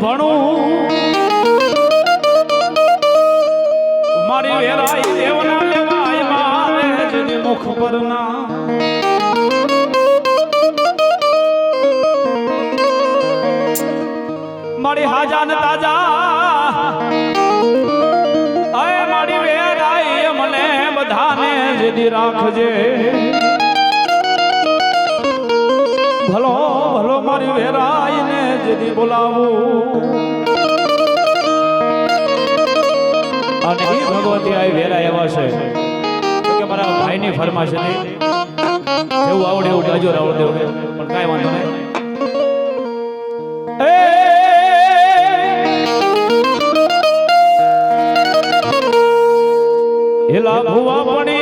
ભણું. મારી વેરાઈ દેવના લેવાય મારે જને મુખ પર ના. મારી હાજા ને તાજા. અય મારી વેરાઈ મને બધાને જદી રાખજે. ભલો મારી વેરાઈને જેથી બોલાવું. અને એ ભગવતી આ વેરા એવા છે. કે મારા ભાઈની ફરમાશ નહીં જેવું આવડે એવું ગાજો આવડે એવું પણ કાંઈ વાંધો નહીં. એ! ભુવા પડી